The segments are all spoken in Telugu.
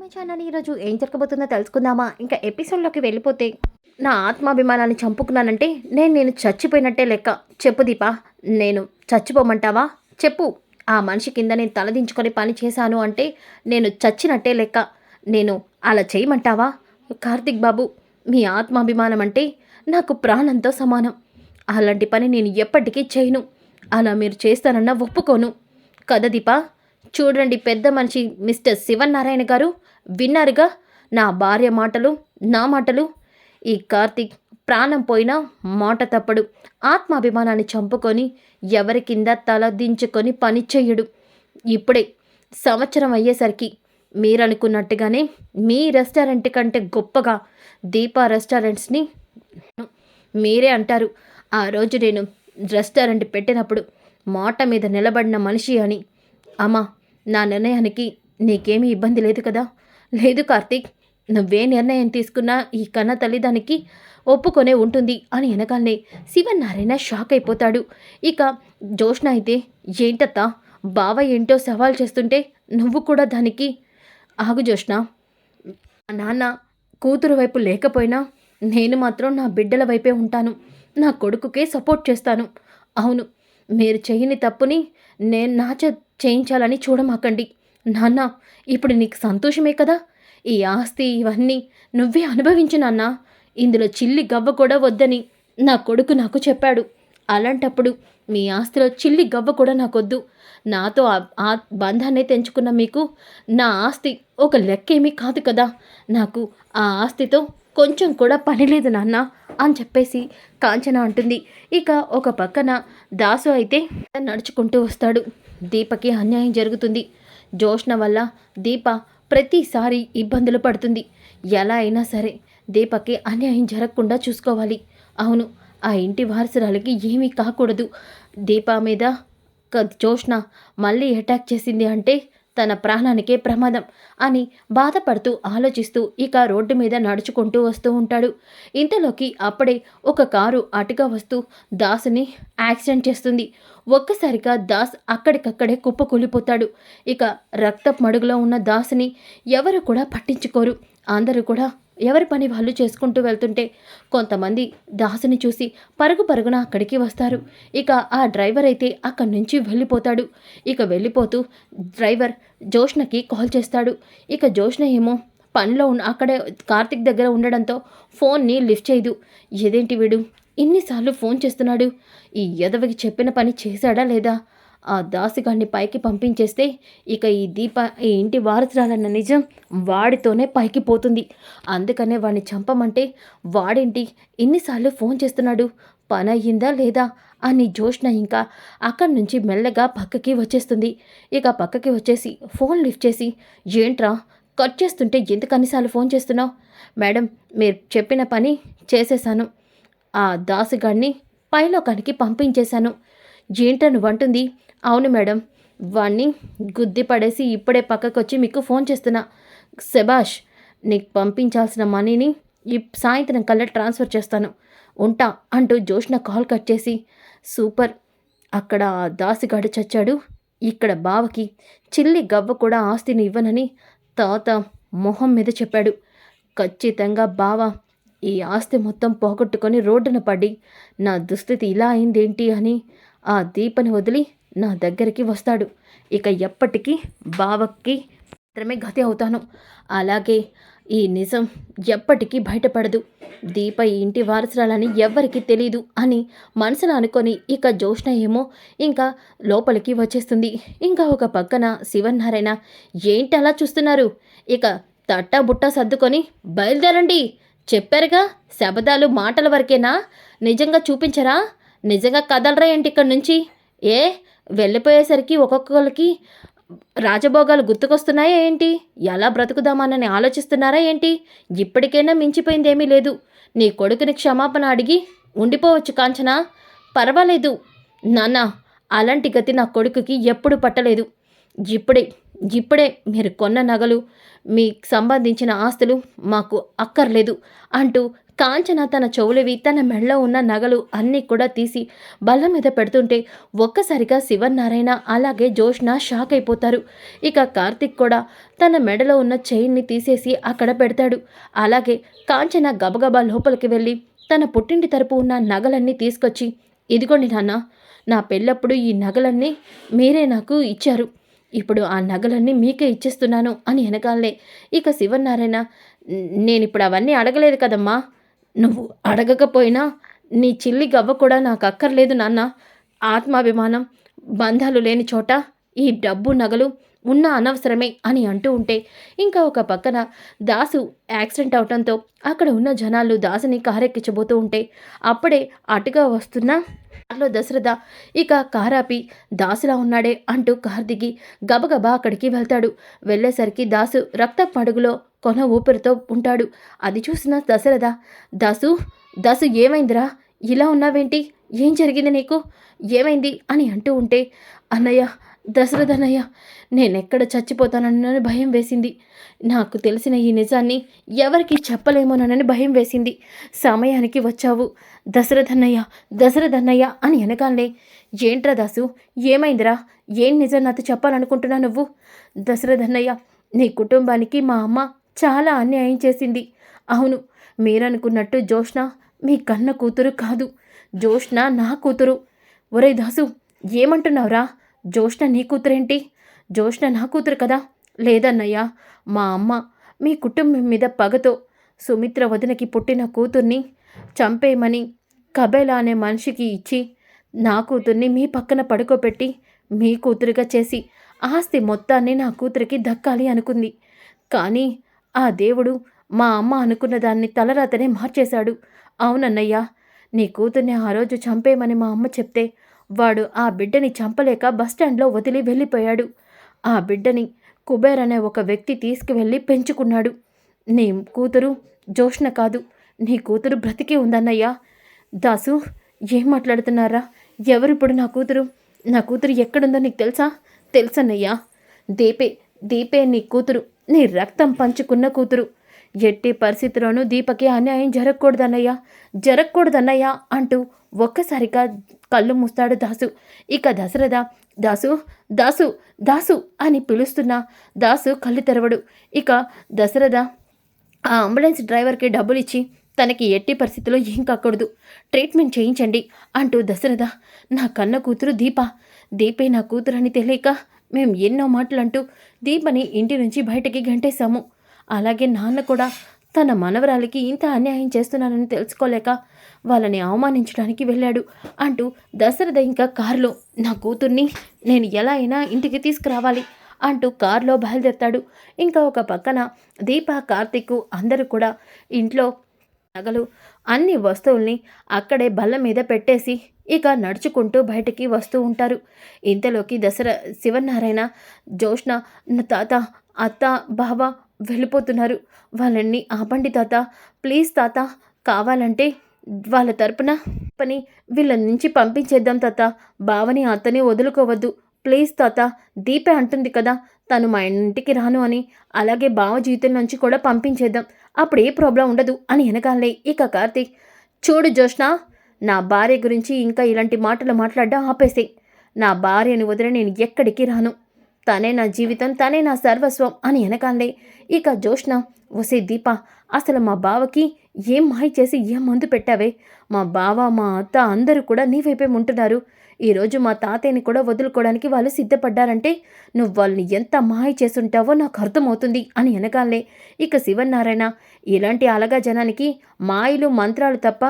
మై ఛానల్ ఈరోజు ఏం జరగబోతుందో తెలుసుకుందామా? ఇంకా ఎపిసోడ్లోకి వెళ్ళిపోతే నా ఆత్మాభిమానాన్ని చంపుకున్నానంటే నేను నేను చచ్చిపోయినట్టే లెక్క. చెప్పు దీపా నేను చచ్చిపోమంటావా? చెప్పు. ఆ మనిషి కింద నేను తలదించుకొని పని చేశాను అంటే నేను చచ్చినట్టే లెక్క. నేను అలా చేయమంటావా? కార్తిక్ బాబు మీ ఆత్మాభిమానం అంటే నాకు ప్రాణంతో సమానం. అలాంటి పని నేను ఎప్పటికీ చేయను. అలా మీరు చేస్తానన్నా ఒప్పుకోను. కదా దీపా చూడండి పెద్ద మనిషి మిస్టర్ శివనారాయణ గారు విన్నారుగా? నా భార్య మాటలు నా మాటలు. ఈ కార్తీక్ ప్రాణం పోయినా మాట తప్పడు. ఆత్మాభిమానాన్ని చంపుకొని ఎవరి కింద తల దించుకొని పని చెయ్యడు. ఇప్పుడే సంవత్సరం అయ్యేసరికి మీరనుకున్నట్టుగానే మీ రెస్టారెంట్ కంటే గొప్పగా దీపా రెస్టారెంట్స్ని మీరే అంటారు. ఆ రోజు నేను రెస్టారెంట్ పెట్టినప్పుడు మాట మీద నిలబడిన మనిషి అని. అమ్మా నా నిర్ణయానికి నీకేమీ ఇబ్బంది లేదు కదా? లేదు కార్తీక్ నువ్వే నిర్ణయం తీసుకున్నా ఈ కన్న తల్లి దానికి ఒప్పుకొనే ఉంటుంది అని వెనకాలనే శివనారాయణ షాక్ అయిపోతాడు. ఇక జోష్ణ అయితే ఏంటత్తా బావ ఏంటో సవాల్ చేస్తుంటే నువ్వు కూడా దానికి ఆగు జోష్ణ మా నాన్న కూతురు వైపు లేకపోయినా నేను మాత్రం నా బిడ్డల వైపే ఉంటాను. నా కొడుకుకే సపోర్ట్ చేస్తాను. అవును మీరు చేయని తప్పుని నేను నా చేయించాలని చూడమాకండి. నాన్న ఇప్పుడు నీకు సంతోషమే కదా? ఈ ఆస్తి ఇవన్నీ నువ్వే అనుభవించు నాన్న. ఇందులో చిల్లి గవ్వ కూడా వద్దని నా కొడుకు నాకు చెప్పాడు. అలాంటప్పుడు మీ ఆస్తిలో చిల్లి గవ్వ కూడా నాకొద్దు. నాతో ఆ- ఆ బంధాన్ని తెంచుకున్న మీకు నా ఆస్తి ఒక లెక్కేమీ కాదు కదా. నాకు ఆ ఆస్తితో కొంచెం కూడా పని లేదు నాన్న అని చెప్పేసి కాంచన అంటుంది. ఇక ఒక పక్కన దాసు అయితే నడుచుకుంటూ వస్తాడు. దీపకి అన్యాయం జరుగుతుంది. జోష్న వల్ల దీప ప్రతిసారి ఇబ్బందులు పడుతుంది. ఎలా అయినా సరే దీపకి అన్యాయం జరగకుండా చూసుకోవాలి. అవును ఆ ఇంటి వారసురాలకి ఏమీ కాకూడదు. దీప మీద జోష్ణ జోష్న మళ్ళీ అటాక్ చేసింది అంటే తన ప్రాణానికే ప్రమాదం అని బాధపడుతూ ఆలోచిస్తూ ఇక రోడ్డు మీద నడుచుకుంటూ వస్తూ ఉంటాడు. ఇంతలోకి అప్పుడే ఒక కారు అటుగా వస్తూ దాసుని యాక్సిడెంట్ చేస్తుంది. ఒక్కసారిగా దాస్ అక్కడికక్కడే కుప్పకూలిపోతాడు. ఇక రక్తపు మడుగులో ఉన్న దాసుని ఎవరు కూడా పట్టించుకోరు. అందరూ కూడా ఎవరి పని వాళ్ళు చేసుకుంటూ వెళ్తుంటే కొంతమంది దాసుని చూసి పరుగు పరుగున అక్కడికి వస్తారు. ఇక ఆ డ్రైవర్ అయితే అక్కడి నుంచి వెళ్ళిపోతాడు. ఇక వెళ్ళిపోతూ డ్రైవర్ జోష్నకి కాల్ చేస్తాడు. ఇక జోష్న ఏమో పనిలో ఉన్న అక్కడే కార్తిక్ దగ్గర ఉండడంతో ఫోన్ని లిఫ్ట్ చేయదు. ఏదేంటి వీడు? ఇన్నిసార్లు ఫోన్ చేస్తున్నాడు? ఈ ఎదవకి చెప్పిన పని చేశాడా లేదా? ఆ దాసిగాడిని పైకి పంపించేస్తే ఇక ఈ దీప ఈ ఇంటి వారసురాలన్న నిజం వాడితోనే పైకి పోతుంది. అందుకనే వాడిని చంపమంటే వాడేంటి ఎన్నిసార్లు ఫోన్ చేస్తున్నాడు? పని అయ్యిందా లేదా? అని జోష్న ఇంకా అక్కడి నుంచి మెల్లగా పక్కకి వచ్చేస్తుంది. ఇక పక్కకి వచ్చేసి ఫోన్ లిఫ్ట్ చేసి ఏంట్రా కట్ చేస్తుంటే ఎందుకన్నిసార్లు ఫోన్ చేస్తున్నావు? మేడం మీరు చెప్పిన పని చేసేశాను ఆ దాసుగాడిని పైలోకానికి పంపించేశాను. ఏంట్రా నువ్వంటుంది? అవును మేడం. వాణ్ణి గుద్ది పడేసి ఇప్పుడే పక్కకు వచ్చి మీకు ఫోన్ చేస్తున్నా. శభాష్ నీకు పంపించాల్సిన మనీని ఈ సాయంత్రం కల్లా ట్రాన్స్ఫర్ చేస్తాను. ఉంటా అంటూ జోష్న కాల్ కట్ చేసి సూపర్ అక్కడ దాసిగాడు చచ్చాడు. ఇక్కడ బావకి చిల్లి గవ్వ కూడా ఆస్తిని ఇవ్వనని తాత మొహం మీద చెప్పాడు. ఖచ్చితంగా బావ ఈ ఆస్తి మొత్తం పోగొట్టుకొని రోడ్డున పడి నా దుస్థితి ఇలా అయిందేంటి అని ఆ దీపని వదిలి నా దగ్గరికి వస్తాడు. ఇక ఎప్పటికీ బావకి మాత్రమే గతి అవుతాను. అలాగే ఈ నిజం ఎప్పటికీ బయటపడదు. దీప ఈ ఇంటి వారసురాలని ఎవ్వరికీ తెలీదు అని మనసులో అనుకొని ఇక జోష్ణ ఏమో ఇంకా లోపలికి వచ్చేస్తుంది. ఇంకా ఒక పక్కన శివన్నారాయణ ఏంటి అలా చూస్తున్నారు? ఇక తట్టా బుట్ట సర్దుకొని బయలుదేరండి. చెప్పారుగా శబదాలు మాటల వరకేనా? నిజంగా చూపించరా? నిజంగా కదలరా ఏంటి ఇక్కడి నుంచి? ఏ? వెళ్ళిపోయేసరికి ఒక్కొక్కరికి రాజభోగాలు గుర్తుకొస్తున్నాయా ఏంటి? ఎలా బ్రతుకుదామానని ఆలోచిస్తున్నారా ఏంటి? ఇప్పటికైనా మించిపోయిందేమీ లేదు. నీ కొడుకుని క్షమాపణ అడిగి ఉండిపోవచ్చు కాంచనా. పర్వాలేదు. నాన్న అలాంటి గతి నా కొడుకుకి ఎప్పుడు పట్టలేదు. ఇప్పుడే ఇప్పుడే మీరు కొన్న నగలు మీకు సంబంధించిన ఆస్తులు మాకు అక్కర్లేదు అంటూ కాంచన తన చెవులవి తన మెడలో ఉన్న నగలు అన్నీ కూడా తీసి బల్ల మీద పెడుతుంటే ఒక్కసారిగా శివనారాయణ అలాగే జోష్న షాక్ అయిపోతారు. ఇక కార్తిక్ కూడా తన మెడలో ఉన్న చైన్ని తీసేసి అక్కడ పెడతాడు. అలాగే కాంచన గబగబా లోపలికి వెళ్ళి తన పుట్టింటి తరపు ఉన్న నగలన్నీ తీసుకొచ్చి ఇదిగోండి నాన్న నా పెళ్ళప్పుడు ఈ నగలన్నీ మీరే నాకు ఇచ్చారు. ఇప్పుడు ఆ నగలన్నీ మీకే ఇచ్చేస్తున్నాను అని వెనకాలే ఇక శివనారాయణ నేను ఇప్పుడు అవన్నీ అడగలేదు కదమ్మా. నువ్వు అడగకపోయినా నీ చిల్లి గవ్వ కూడా నాకు అక్కర్లేదు నాన్న. ఆత్మాభిమానం బంధాలు లేని చోట ఈ డబ్బు నగలు ఉన్న అనవసరమే అని అంటూ ఉంటే ఇంకా ఒక పక్కన దాసు యాక్సిడెంట్ అవటంతో అక్కడ ఉన్న జనాలు దాసుని కారెక్కించబోతూ ఉంటే అప్పుడే అటుగా వస్తున్న కార్లో దశరథ. ఇక కారాపి దాసులా ఉన్నాడే అంటూ కార్ దిగి గబగబా అక్కడికి వెళ్తాడు. వెళ్ళేసరికి దాసు రక్త పడుగులో కొన ఊపిరితో ఉంటాడు. అది చూసిన దశరథ దాసు దాసు ఏమైందిరా? ఇలా ఉన్నావేంటి? ఏం జరిగింది నీకు? ఏమైంది? అని అంటూ ఉంటే అన్నయ్య దశరథనయ్య నేనెక్కడ చచ్చిపోతానని భయం వేసింది. నాకు తెలిసిన ఈ నిజాన్ని ఎవరికి చెప్పలేమోనని భయం వేసింది. సమయానికి వచ్చావు. దశరథన్నయ్య దశరథన్నయ్య అని అనగానే ఏంట్రా దాసు ఏమైందిరా? ఏం నిజం నాతో చెప్పాలనుకుంటున్నా నువ్వు? దశరథన్నయ్య నీ కుటుంబానికి మా అమ్మ చాలా అన్యాయం చేసింది. అవును మీరనుకున్నట్టు జోష్ణ మీ కన్న కూతురు కాదు. జోష్ణ నా కూతురు. ఒరే దాసు ఏమంటున్నావురా? జ్యోష్ణ నీ కూతురేంటి? జ్యోష్ణ నా కూతురు కదా? లేదన్నయ్యా మా అమ్మ మీ కుటుంబం మీద పగతో సుమిత్ర వదినకి పుట్టిన కూతుర్ని చంపేయమని కబేలా అనే మనిషికి ఇచ్చి నా కూతుర్ని మీ పక్కన పడుకోబెట్టి మీ కూతురుగా చేసి ఆస్తి మొత్తాన్ని నా కూతురికి దక్కాలి అనుకుంది. కానీ ఆ దేవుడు మా అమ్మ అనుకున్న దాన్ని తలరాతనే మార్చేశాడు. అవునన్నయ్యా నీ కూతుర్ని ఆ రోజు చంపేయమని మా అమ్మ చెప్తే వాడు ఆ బిడ్డని చంపలేక బస్టాండ్లో వదిలి వెళ్ళిపోయాడు. ఆ బిడ్డని కుబేర్ అనే ఒక వ్యక్తి తీసుకువెళ్ళి పెంచుకున్నాడు. నీ కూతురు జోష్న కాదు. నీ కూతురు బ్రతికి ఉందన్నయ్యా. దాసు ఏం మాట్లాడుతున్నారా? ఎవరిప్పుడు నా కూతురు? నా కూతురు ఎక్కడుందో నీకు తెలుసా? తెలుసన్నయ్యా. దీపే దీపే నీ కూతురు. నీ రక్తం పంచుకున్న కూతురు. ఎట్టి పరిస్థితిలోనూ దీపకి అన్యాయం జరగకూడదన్నయ్యా. జరగకూడదన్నయ్యా అంటూ ఒక్కసారిగా కళ్ళు మూస్తాడు దాసు. ఇక దశరథ దాసు దాసు దాసు అని పిలుస్తున్న దాసు కళ్ళు తెరవడు. ఇక దశరథ ఆ అంబులెన్స్ డ్రైవర్కి డబ్బులు ఇచ్చి తనకి ఎట్టి పరిస్థితిలో ఏం కాకూడదు. ట్రీట్మెంట్ చేయించండి అంటూ దశరథ నా కన్న కూతురు దీప. దీపే నా కూతురు అని తెలియక మేము ఎన్నో మాటలు అంటూ దీపని ఇంటి నుంచి బయటకి గంటేశాము. అలాగే నాన్న కూడా తన మనవరాలికి ఇంత అన్యాయం చేస్తున్నానని తెలుసుకోలేక వాళ్ళని అవమానించడానికి వెళ్ళాడు అంటూ దశరథ ఇంకా కారులో నా కూతుర్ని నేను ఎలా అయినా ఇంటికి తీసుకురావాలి అంటూ కారులో బయలుదేరతాడు. ఇంకా ఒక పక్కన దీప కార్తీక్ అందరూ కూడా ఇంట్లో నగలు అన్ని వస్తువుల్ని అక్కడే బల్ల మీద పెట్టేసి ఇక నడుచుకుంటూ బయటికి వస్తూ ఉంటారు. ఇంతలోకి దసరా శివనారాయణ జోష్ణ నా తాత అత్త బావ వెళ్ళిపోతున్నారు. వాళ్ళని ఆపండి తాత ప్లీజ్ తాత కావాలంటే వాళ్ళ తరపున పని వీళ్ళ నుంచి పంపించేద్దాం తాత. బావని అతనే వదులుకోవద్దు. ప్లీజ్ తాత దీపే అంటుంది కదా తను మా ఇంటికి రాను అని. అలాగే బావ జీవితం నుంచి కూడా పంపించేద్దాం. అప్పుడు ఏ ప్రాబ్లం ఉండదు అని వెనకాలే ఇక కార్తీక్ చూడు జోష్ణ నా భార్య గురించి ఇంకా ఇలాంటి మాటలు మాట్లాడడం ఆపేసేయ్. నా భార్యని వదిలి నేను ఎక్కడికి రాను. తనే నా జీవితం తనే నా సర్వస్వం అని వెనకాలే ఇక జోష్న వసే దీప అసలు మా బావకి ఏం మాయ చేసి ఏం మందు పెట్టావే? మా బావ మా అత్త అందరూ కూడా నీ వైపే ఉంటున్నారు. ఈరోజు మా తాతయ్యని కూడా వదులుకోవడానికి వాళ్ళు సిద్ధపడ్డారంటే నువ్వు వాళ్ళని ఎంత మాయ చేసుంటావో నాకు అర్థమవుతుంది అని వెనకాలే ఇక శివనారాయణ ఇలాంటి అలగా జనానికి మాయలు మంత్రాలు తప్ప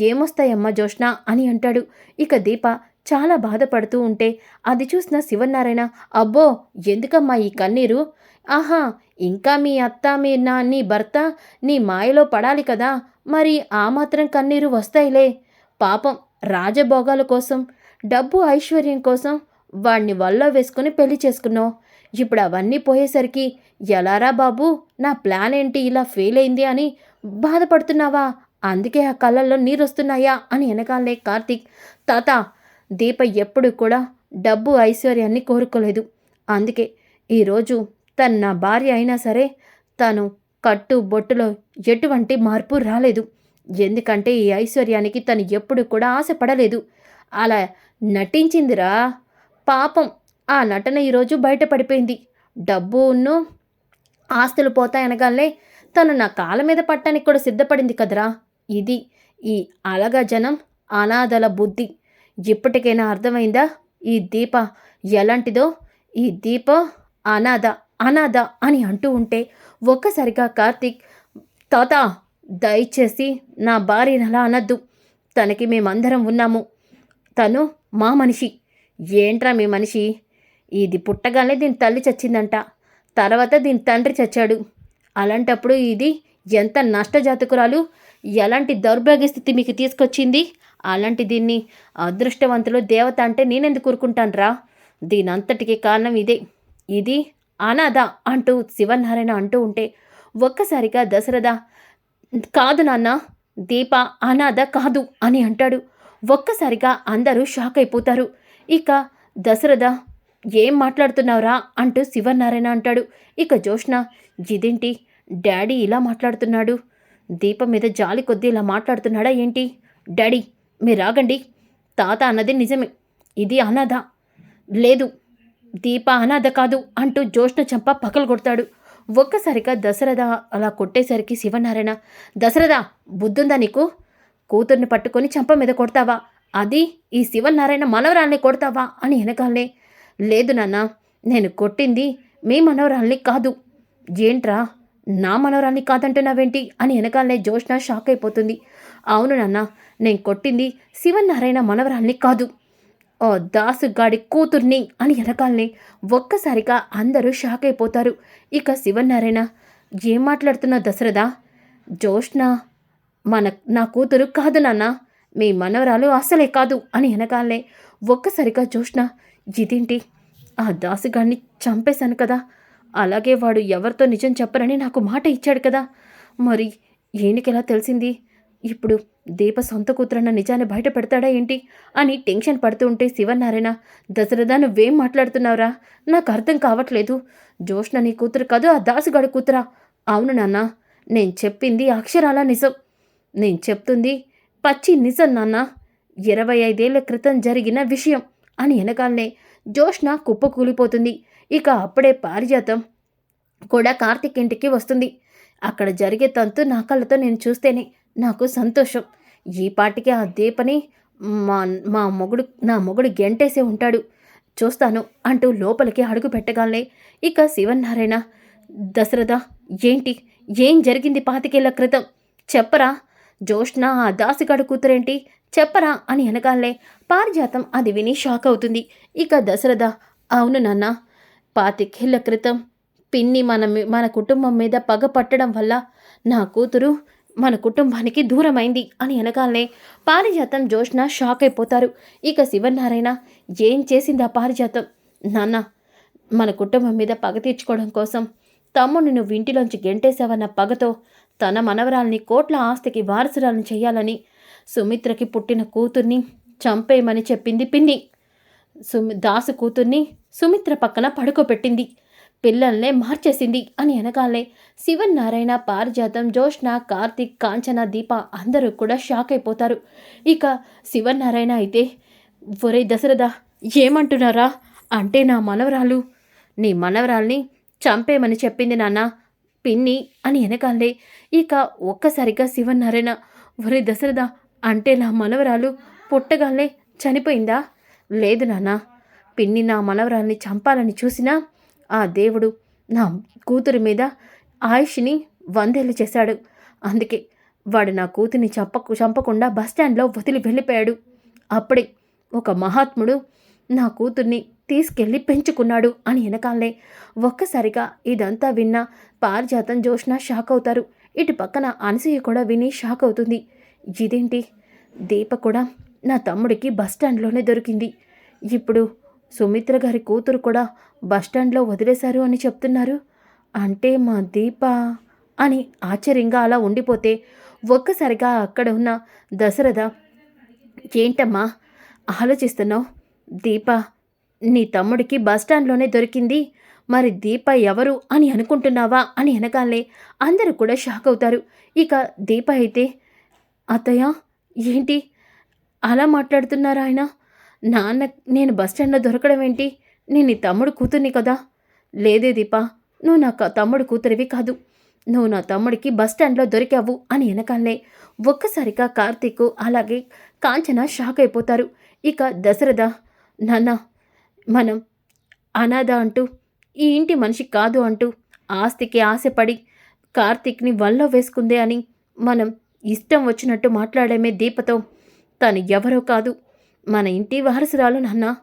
ఏమొస్తాయమ్మా జోష్ణ అని అంటాడు. ఇక దీప చాలా బాధపడుతూ ఉంటే అది చూసిన శివనారాయణ అబ్బో ఎందుకమ్మా ఈ కన్నీరు? ఆహా ఇంకా మీ అత్త మీ నా నీ భర్త నీ మాయలో పడాలి కదా మరి ఆ మాత్రం కన్నీరు వస్తాయిలే. పాపం రాజభోగాల కోసం డబ్బు ఐశ్వర్యం కోసం వాణ్ణి వల్ల వేసుకుని పెళ్ళి చేసుకున్నావు. ఇప్పుడు అవన్నీ పోయేసరికి ఎలారా బాబు నా ప్లాన్ ఏంటి ఇలా ఫెయిల్ అయింది అని బాధపడుతున్నావా? అందుకే ఆ కళ్ళల్లో నీరు వస్తున్నాయా అని వెనకాలే కార్తీక్. తాత దీప ఎప్పుడు కూడా డబ్బు ఐశ్వర్యాన్ని కోరుకోలేదు. అందుకే ఈరోజు తను నా భార్య అయినా సరే తను కట్టు బొట్టులో ఎటువంటి మార్పు రాలేదు. ఎందుకంటే ఈ ఐశ్వర్యానికి తను ఎప్పుడు కూడా ఆశపడలేదు. అలా నటించిందిరా. పాపం ఆ నటన ఈరోజు బయటపడిపోయింది. డబ్బును ఆస్తులు పోతాయనగానే తను నా కాళ్ళ మీద పట్టడానికి కూడా సిద్ధపడింది కదరా. ఇది ఈ అలగ జనం అనాథల బుద్ధి. ఇప్పటికైనా అర్థమైందా? ఈ దీప ఎలాంటిదో? ఈ దీప అనాథ అనాథ అని అంటూ ఉంటే ఒక్కసారిగా కార్తీక్ తాత దయచేసి నా భార్యను అలా అనద్దు. తనకి మేమందరం ఉన్నాము. తను మా మనిషి. ఏంట్రా మీ మనిషి? ఇది పుట్టగానే దీని తల్లి చచ్చిందంట. తర్వాత దీని తండ్రి చచ్చాడు. అలాంటప్పుడు ఇది ఎంత నష్టజాతకురాలు? ఎలాంటి దౌర్భాగ్య స్థితి మీకు తీసుకొచ్చింది? అలాంటి దీన్ని అదృష్టవంతులు దేవత అంటే నేనెందుకు కూరుకుంటానురా? దీనంతటికి కారణం ఇదే. ఇది అనాథ అంటూ శివనారాయణ అంటూ ఉంటే ఒక్కసారిగా దశరథ కాదు నాన్న దీప అనాథ కాదు అని అంటాడు. ఒక్కసారిగా అందరూ షాక్ అయిపోతారు. ఇక దశరథ ఏం మాట్లాడుతున్నావురా? అంటూ శివనారాయణ అంటాడు. ఇక జోష్ణ ఇదేంటి? డాడీ ఇలా మాట్లాడుతున్నాడు. దీపం మీద జాలి కొద్దీ ఇలా మాట్లాడుతున్నాడా ఏంటి? డాడీ మీరు ఆగండి తాత అన్నది నిజమే. ఇది అనాథ. లేదు దీప అనాథ కాదు అంటూ జోష్ణ చంప పక్కలు కొడతాడు. ఒక్కసారిగా దశరథ అలా కొట్టేసరికి శివనారాయణ దశరథ బుద్ధుందా నీకు? కూతుర్ని పట్టుకొని చంప మీద కొడతావా? అది ఈ శివనారాయణ మనవరాల్ని కొడతావా? అని వెనకాలనే లేదు నాన్న నేను కొట్టింది మీ మనవరాల్ని కాదు. ఏంట్రా? నా మనవరాన్ని కాదంటున్నావేంటి అని వెనకాలనే జోష్న షాక్ అయిపోతుంది. అవును నాన్న నేను కొట్టింది శివనారాయణ మనవరాల్ని కాదు. ఓ దాసుగాడి కూతుర్ని అని వెనకాలనే ఒక్కసారిగా అందరూ షాక్ అయిపోతారు. ఇక శివనారాయణ ఏం మాట్లాడుతున్నా దశరథ? జోష్న మన నా కూతురు కాదు నాన్న మీ మనవరాలు అస్సలే కాదు అని వెనకాలనే ఒక్కసారిగా జోష్న ఇదేంటి? ఆ దాసుగాడిని చంపేశాను కదా అలాగే వాడు ఎవరితో నిజం చెప్పరని నాకు మాట ఇచ్చాడు కదా. మరి ఈయనకెలా తెలిసింది? ఇప్పుడు దీప సొంత కూతురన్న నిజాన్ని బయట పెడతాడా ఏంటి? అని టెన్షన్ పడుతూ ఉంటే శివనారాయణ దశరథ నువ్వేం మాట్లాడుతున్నావురా? నాకు అర్థం కావట్లేదు. జోష్ణ నీ కూతురు కాదు ఆ దాసుగాడి కూతురా? అవును నాన్న నేను చెప్పింది అక్షరాల నిజం. నేను చెప్తుంది పచ్చి నిజం నాన్న. ఇరవై ఐదేళ్ళ క్రితం జరిగిన విషయం అని వెనకాలనే జోష్ణ కుప్పకూలిపోతుంది. ఇక అప్పుడే పారిజాతం కూడా కార్తిక్ ఇంటికి వస్తుంది. అక్కడ జరిగే తంతు నా కళ్ళతో నేను చూస్తేనే నాకు సంతోషం. ఈ పాటికి ఆ దీపని మా మా మొగుడు నా మొగుడు గెంటేసే ఉంటాడు. చూస్తాను అంటూ లోపలికి అడుగు పెట్టగానే ఇక శివన్నారాయణ దశరథ ఏంటి? ఏం జరిగింది పాతికేళ్ళ క్రితం? చెప్పరా? జోష్న ఆ దాసిగాడు కూతురేంటి? చెప్పరా? అని వెనకాలే పారిజాతం అది విని షాక్ అవుతుంది. ఇక దశరథ అవును నాన్న పాతికేళ్ళ క్రితం పిన్ని మన మీ- మన కుటుంబం మీద పగ పట్టడం వల్ల నా కూతురు మన కుటుంబానికి దూరమైంది అని వెనకాలనే పారిజాతం జోష్న షాక్ అయిపోతారు. ఇక శివనారాయణ ఏం చేసింది ఆ పారిజాతం? నాన్న మన కుటుంబం మీద పగ తీర్చుకోవడం కోసం తమ్ముడిని నువ్వు ఇంటిలోంచి గెంటేశావన్న పగతో తన మనవరాల్ని కోట్ల ఆస్తికి వారసురాలను చేయాలని సుమిత్రకి పుట్టిన కూతుర్ని చంపేయమని చెప్పింది పిన్ని. సుమి దాసు కూతుర్ని సుమిత్ర పక్కన పడుకోబెట్టింది. పిల్లల్నే మార్చేసింది అని అనగానే శివన్నారాయణ పారిజాతం జోష్ణ కార్తిక్ కాంచన దీప అందరూ కూడా షాక్ అయిపోతారు. ఇక శివన్నారాయణ అయితే ఒరే దశరథ ఏమంటున్నారా? అంటే నా మనవరాలు. నీ మనవరాల్ని చంపేమని చెప్పింది నాన్న పిన్ని అని వెనకాలే ఇక ఒక్కసారిగా శివన్నారాయణ ఒరే దశరథ అంటే నా మనవరాలు పుట్టగానే చనిపోయిందా? లేదు నాన్న. పిన్ని నా మనవరాల్ని చంపాలని చూసినా ఆ దేవుడు నా కూతురి మీద ఆయుష్ని వందేళ్ళు చేశాడు. అందుకే వాడు నా కూతుర్ని చంపకు చంపకుండా బస్టాండ్లో వదిలి వెళ్ళిపోయాడు. అప్పుడే ఒక మహాత్ముడు నా కూతుర్ని తీసుకెళ్ళి పెంచుకున్నాడు అని వెనకాలే ఒక్కసారిగా ఇదంతా విన్న పారిజాతం జోష్న షాక్ అవుతారు. ఇటు పక్కన అనసూయ కూడా విని షాక్ అవుతుంది. ఇదేంటి? దీప కూడా నా తమ్ముడికి బస్టాండ్లోనే దొరికింది. ఇప్పుడు సుమిత్ర గారి కూతురు కూడా బస్టాండ్లో వదిలేశారు అని చెప్తున్నారు. అంటే మా దీప అని ఆశ్చర్యంగా అలా ఉండిపోతే ఒక్కసారిగా అక్కడ ఉన్న దశరథ ఏంటమ్మా ఆలోచిస్తున్నావు? దీప నీ తమ్ముడికి బస్టాండ్లోనే దొరికింది. మరి దీప ఎవరు అని అనుకుంటున్నావా? అని అనగానే అందరూ కూడా షాక్ అవుతారు. ఇక దీప అయితే అత్తయ్య ఏంటి? అలా మాట్లాడుతున్నారా ఆయన? నాన్న నేను బస్ స్టాండ్లో దొరకడం ఏంటి? నేను నీ తమ్ముడు కూతుర్ని కదా? లేదే దీపా నువ్వు నా క- తమ్ముడు కూతురివి కాదు. నువ్వు నా తమ్ముడికి బస్ స్టాండ్లో దొరికావు అని వెనకాలనే ఒక్కసారిగా కార్తీక్ అలాగే కాంచన షాక్ అయిపోతారు. ఇక దశరథ నాన్న మనం అనాథ అంటూ ఈ ఇంటి మనిషి కాదు అంటూ ఆస్తికి ఆశపడి కార్తీక్ని వల్ల వేసుకుందే అని మనం ఇష్టం వచ్చినట్టు మాట్లాడేమే దీపతో. తను ఎవరో కాదు. మన ఇంటి వారసురాలు నాన్న.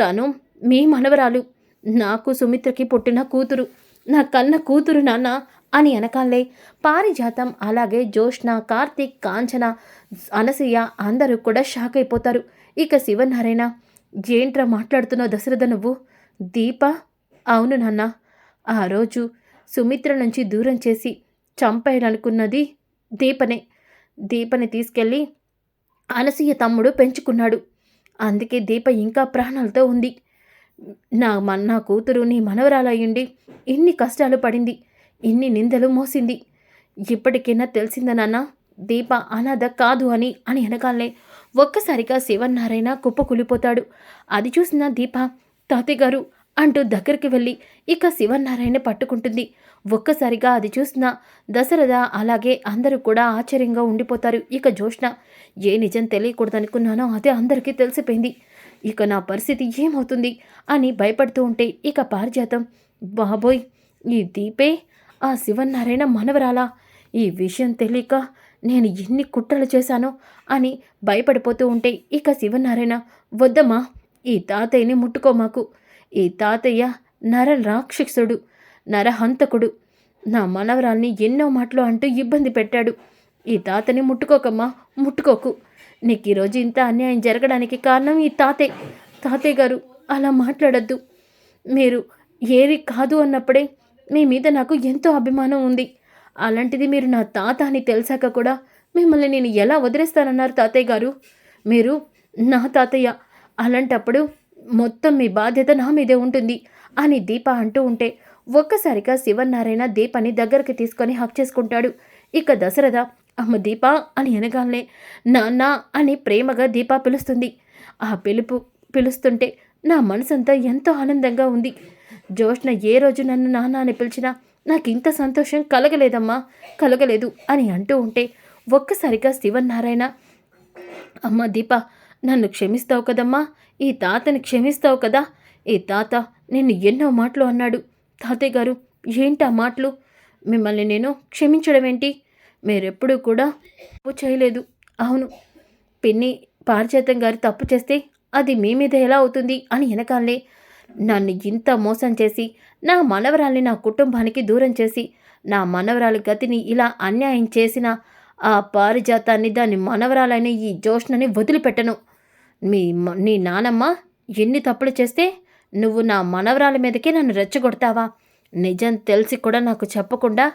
తను మీ మనవరాలు. నాకు సుమిత్రకి పుట్టిన కూతురు. నా కన్న కూతురు నాన్న అని వెనకాలే పారిజాతం అలాగే జోష్ణ కార్తీక్ కాంచన అనసూయ అందరూ కూడా షాక్ అయిపోతారు. ఇక శివనారాయణ ఏంట్రా మాట్లాడుతున్నావు దశరథ నువ్వు? దీప? అవును నాన్న. ఆ రోజు సుమిత్ర నుంచి దూరం చేసి చంపేయాలనుకున్నది దీపనే. దీపని తీసుకెళ్ళి అనసూయ తమ్ముడు పెంచుకున్నాడు. అందుకే దీప ఇంకా ప్రాణాలతో ఉంది. నా మన నా కూతురు నీ మనవరాలయ్యుండి ఇన్ని కష్టాలు పడింది ఇన్ని నిందలు మోసింది. ఇప్పటికైనా తెలిసిందా నాన్న? దీప అనాథ కాదు అని అని వెనకాలే ఒక్కసారిగా శివనారాయణ కుప్పకూలిపోతాడు. అది చూసిన దీప తాతయ్య గారు అంటూ దగ్గరికి వెళ్ళి ఇక శివనారాయణ పట్టుకుంటుంది. ఒక్కసారిగా అది చూసిన దశరథ అలాగే అందరూ కూడా ఆశ్చర్యంగా ఉండిపోతారు. ఇక జోష్న ఏ నిజం తెలియకూడదనుకున్నానో అదే అందరికీ తెలిసిపోయింది. ఇక నా పరిస్థితి ఏమవుతుంది? అని భయపడుతూ ఉంటే ఇక పారిజాతం బాబోయ్ ఈ దీపే ఆ శివనారాయణ మనవరాలా? ఈ విషయం తెలియక నేను ఎన్ని కుట్రలు చేశానో? అని భయపడిపోతూ ఉంటే ఇక శివనారాయణ వద్దమ్మా ఈ తాతయ్యని ముట్టుకోమాకు ఈ తాతయ్య నర రాక్షసుడు నరహంతకుడు. నా మనవరాల్ని ఎన్నో మాటలు అంటూ ఇబ్బంది పెట్టాడు. ఈ తాతని ముట్టుకోకమ్మా ముట్టుకోకు. నీకు ఈరోజు ఇంత అన్యాయం జరగడానికి కారణం ఈ తాతే. తాతయ్య గారు అలా మాట్లాడద్దు. మీరు ఏరి కాదు అన్నప్పుడే మీ మీద నాకు ఎంతో అభిమానం ఉంది. అలాంటిది మీరు నా తాత అని తెలిసాక కూడా మిమ్మల్ని నేను ఎలా వదిలేస్తానన్నారు తాతయ్య గారు? మీరు నా తాతయ్య. అలాంటప్పుడు మొత్తం మీ బాధ్యత నా మీదే ఉంటుంది అని దీప అంటూ ఉంటే ఒక్కసారిగా శివనారాయణ దీపాన్ని దగ్గరికి తీసుకొని హక్ చేసుకుంటాడు. ఇక దశరథ అమ్మ దీప అని అనగానే నాన్న అని ప్రేమగా దీప పిలుస్తుంది. ఆ పిలుపు పిలుస్తుంటే నా మనసంతా ఎంతో ఆనందంగా ఉంది. జోష్న ఏ రోజు నన్ను నాన్న అని పిలిచినా నాకు ఇంత సంతోషం కలగలేదమ్మా కలగలేదు అని అంటూ ఉంటే ఒక్కసారిగా శివనారాయణ అమ్మ దీప నన్ను క్షమిస్తావు కదమ్మా ఈ తాతని క్షమిస్తావు కదా ఈ తాత నిన్ను ఎన్నో మాటలు అన్నాడు. తాతయ్య గారు ఏంటి ఆ మాటలు? మిమ్మల్ని నేను క్షమించడం ఏంటి? మీరెప్పుడూ కూడా తప్పు చేయలేదు. అవును పిన్ని పారిచేతం గారు తప్పు చేస్తే అది మీ మీద ఎలా అవుతుంది అని వెనకాలే నన్ను ఇంత మోసం చేసి నా మనవరాల్ని నా కుటుంబానికి దూరం చేసి నా మనవరాలి గతిని ఇలా అన్యాయం చేసిన ఆ పారిజాతాన్ని దాని మనవరాలైన ఈ జోష్నని వదిలిపెట్టను. మీ మ- నీ నానమ్మ ఎన్ని తప్పులు చేస్తే నువ్వు నా మనవరాల మీదకే నన్ను రెచ్చగొడతావా? నిజం తెలిసి కూడా నాకు చెప్పకుండా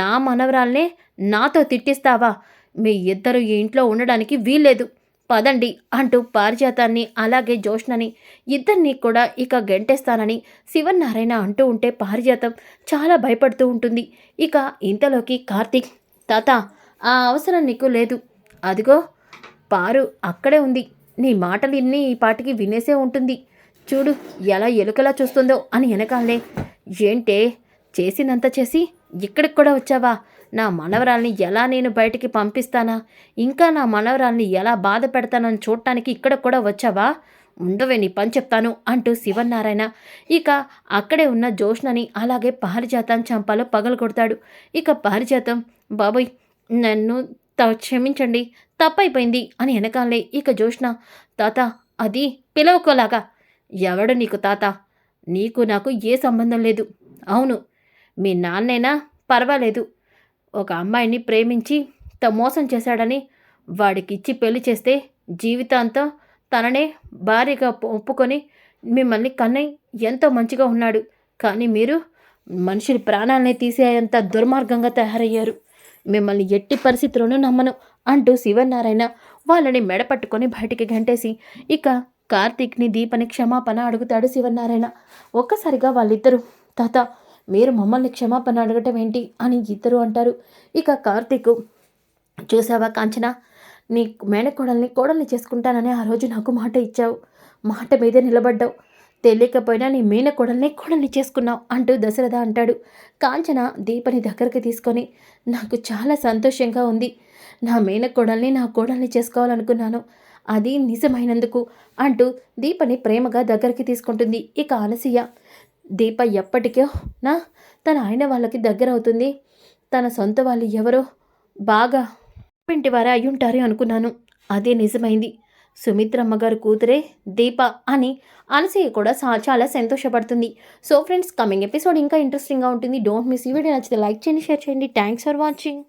నా మనవరాల్నే నాతో తిట్టిస్తావా? మీ ఇద్దరు ఈ ఇంట్లో ఉండడానికి వీల్లేదు. పదండి అంటూ పారిజాతాన్ని అలాగే జోష్నని ఇద్దరినీ కూడా ఇక గెంటేస్తానని శివనారాయణ అంటూ ఉంటే పారిజాతం చాలా భయపడుతూ ఉంటుంది. ఇక ఇంతలోకి కార్తీక్ తాత ఆ అవసరం నీకు లేదు. అదిగో పారు అక్కడే ఉంది. నీ మాటలు ఇన్ని ఈ పాటికి వినేసే ఉంటుంది. చూడు ఎలా ఎలుకలా చూస్తుందో అని వెనకాలే. ఏంటే చేసినంత చేసి ఇక్కడికి కూడా వచ్చావా? నా మనవరాల్ని ఎలా నేను బయటికి పంపిస్తానా? ఇంకా నా మనవరాల్ని ఎలా బాధ పెడతానని చూడటానికి ఇక్కడ కూడా వచ్చావా? ఉండవే నీ పని చెప్తాను అంటూ శివనారాయణ ఇక అక్కడే ఉన్న జోష్ణని అలాగే పారిజాతం చంపాలో పగలు కొడతాడు ఇక పారిజాతం బాబోయ్ నన్ను త- క్షమించండి తప్పైపోయింది అని వెనకాలే. ఇక జోష్ణ తాత అది పిలవకోలాగా ఎవడు నీకు తాత? నీకు నాకు ఏ సంబంధం లేదు. అవును మీ నాన్నైనా పర్వాలేదు. ఒక అమ్మాయిని ప్రేమించి త మోసం చేశాడని వాడికిచ్చి పెళ్ళి చేస్తే జీవితాంతం తననే భారీగా ఒప్పుకొని మిమ్మల్ని కన్నయ్య ఎంతో మంచిగా ఉన్నాడు. కానీ మీరు మనుషుల ప్రాణాలనే తీసేంత దుర్మార్గంగా తయారయ్యారు. మిమ్మల్ని ఎట్టి పరిస్థితుల్లోనూ నమ్మను అంటూ శివనారాయణ వాళ్ళని మెడపట్టుకొని బయటికి గంటేసి ఇక కార్తీక్ని దీపని క్షమాపణ అడుగుతాడు శివనారాయణ. ఒక్కసారిగా వాళ్ళిద్దరూ తాత మీరు మమ్మల్ని క్షమాపణ అడగటం ఏంటి? అని ఇద్దరు అంటారు. ఇక కార్తీక్ చూసావా కాంచన నీ మేనకోడల్ని కోడల్ని చేసుకుంటానని ఆ రోజు నాకు మాట ఇచ్చావు. మాట మీదే నిలబడ్డావు. తెలియకపోయినా నీ మేనకోడల్ని కోడల్ని చేసుకున్నావు అంటూ దశరథ అంటాడు. కాంచన దీపని దగ్గరికి తీసుకొని నాకు చాలా సంతోషంగా ఉంది. నా మేనకోడల్ని నా కోడల్ని చేసుకోవాలనుకున్నాను. అది నిజమైనందుకు అంటూ దీపని ప్రేమగా దగ్గరికి తీసుకుంటుంది. ఇక అనసూయ దీప ఎప్పటికో నా తన ఆయన వాళ్ళకి దగ్గర అవుతుంది. తన సొంత వాళ్ళు ఎవరో బాగా ఇంటి వారే అయి ఉంటారు అనుకున్నాను. అదే నిజమైంది. సుమిత్రమ్మ గారు కూతురే దీప అని అనసూయ కూడా చా- చాలా సంతోషపడుతుంది. సో ఫ్రెండ్స్ కమింగ్ ఎపిసోడ్ ఇంకా ఇంట్రెస్టింగ్గా ఉంటుంది. డోంట్ మిస్ ఈ వీడియో నచ్చితే లైక్ చేయండి షేర్ చేయండి. Thanks for watching.